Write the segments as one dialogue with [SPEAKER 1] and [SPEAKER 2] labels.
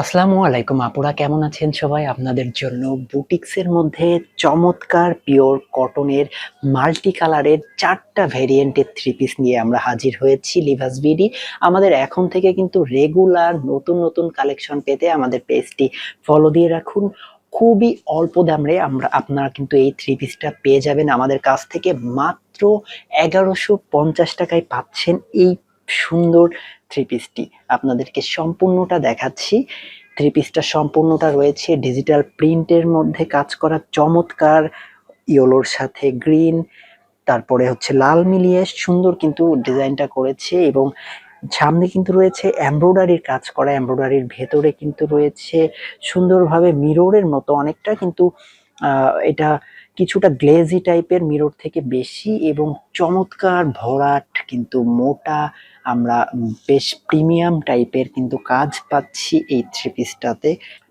[SPEAKER 1] আসসালামু আলাইকুম, আপুরা কেমন আছেন সবাই? আপনাদের জন্য বুটিক্সের মধ্যে চমৎকার পিওর কটনের মাল্টি কালারের চারটা ভেরিয়েন্টের থ্রি পিস নিয়ে আমরা হাজির হয়েছি লিভাস বিডি আমাদের এখন থেকে কিন্তু রেগুলার নতুন নতুন কালেকশন পেতে আমাদের পেজটি ফলো দিয়ে রাখুন। খুবই অল্প দামে আমরা, আপনারা কিন্তু এই থ্রি পিসটা পেয়ে যাবেন আমাদের কাছ থেকে। মাত্র এগারোশো পঞ্চাশ টাকায় পাচ্ছেন এই সুন্দর থ্রি পিসটি আপনাদেরকে সম্পূর্ণটা দেখাচ্ছি। থ্রি পিসটা সম্পূর্ণটা রয়েছে ডিজিটাল প্রিন্টের মধ্যে কাজ করা চমৎকার ইয়েলোর সাথে গ্রিন তারপরে হচ্ছে লাল মিলিয়ে সুন্দর কিন্তু ডিজাইনটা করেছে এবং সামনে কিন্তু রয়েছে এমব্রয়ডারির কাজ করা। এমব্রয়ডারির ভেতরে কিন্তু রয়েছে সুন্দরভাবে মিররের মতো অনেকটা কিন্তু এটা কিছুটা গ্লেজি টাইপের মিরর থেকে বেশি এবং চমৎকার ভরাট কিন্তু মোটা, আমরা বেশ প্রিমিয়াম টাইপের কিন্তু কাজ পাচ্ছি এই থ্রি পিসটাতে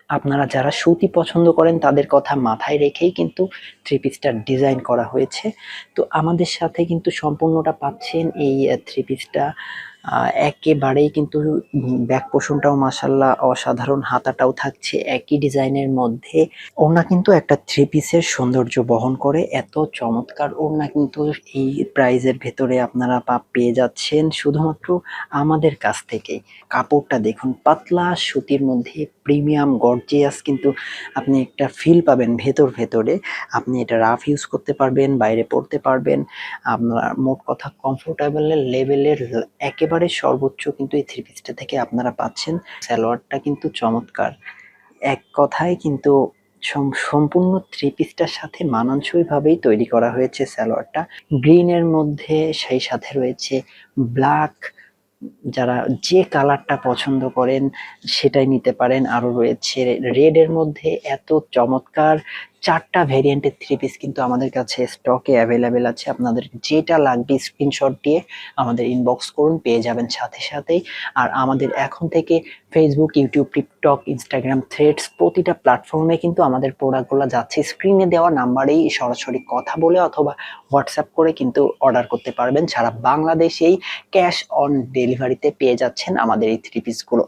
[SPEAKER 1] আপনারা যারা সুতি পছন্দ করেন, তাদের কথা মাথায় রেখেই কিন্তু থ্রি পিসটার ডিজাইন করা হয়েছে। তো আমাদের সাথে কিন্তু সম্পূর্ণটা পাচ্ছেন এই থ্রি পিসটা একেবারেই কিন্তু ব্যাক পোষণটাও মাসাল্লাহ অসাধারণ, হাতাটাও থাকছে একই ডিজাইনের মধ্যে। ওড়না কিন্তু একটা থ্রি পিসের সৌন্দর্য বহন করে, এত চমৎকার ওড়না কিন্তু এই প্রাইজের ভেতরে আপনারা পা, পেয়ে যাচ্ছেন শুধুমাত্র আমাদের কাছ থেকে। কাপড়টা দেখুন, পাতলা সুতির মধ্যে প্রিমিয়াম গর্জিয়াস কিন্তু আপনি একটা ফিল পাবেন ভেতর ভেতরে। আপনি এটা রাফ ইউজ করতে পারবেন, বাইরে পড়তে পারবেন। আপনার মোট কথা কমফোর্টেবল লেভেলের একেবারে সর্বোচ্চ কিন্তু এই থ্রি পিসটা থেকে আপনারা পাচ্ছেন। সালোয়ারটা কিন্তু চমৎকার। এক কথায় কিন্তু সম্পূর্ণ থ্রি পিসটার সাথে মানানসই ভাবেই তৈরি করা হয়েছে সালোয়ারটা। গ্রিনের মধ্যে সেই সাথে রয়েছে ব্ল্যাক যারা যে কালারটা পছন্দ করেন সেটাই নিতে পারেন। আরও রয়েছে রেড এর মধ্যে এত চমৎকার চারটা ভেরিয়েন্টের থ্রি পিস কিন্তু আমাদের কাছে স্টকে অ্যাভেলেবেল আছে। আপনাদের যেটা লাগবে স্ক্রিনশট দিয়ে আমাদের ইনবক্স করুন, পেয়ে যাবেন সাথে সাথেই। আর আমাদের এখন থেকে Facebook YouTube TikTok Instagram Threads প্রতিটা প্ল্যাটফর্মে কিন্তু আমাদের প্রোডাক্টগুলো যাচ্ছে। স্ক্রিনে দেওয়া নাম্বারেই সরাসরি কথা বলে অথবা হোয়াটসঅ্যাপ করে কিন্তু অর্ডার করতে পারবেন। সারা বাংলাদেশেই ক্যাশ অন ডেলিভারিতে পেয়ে যাচ্ছেন আমাদের এই থ্রি পিসগুলো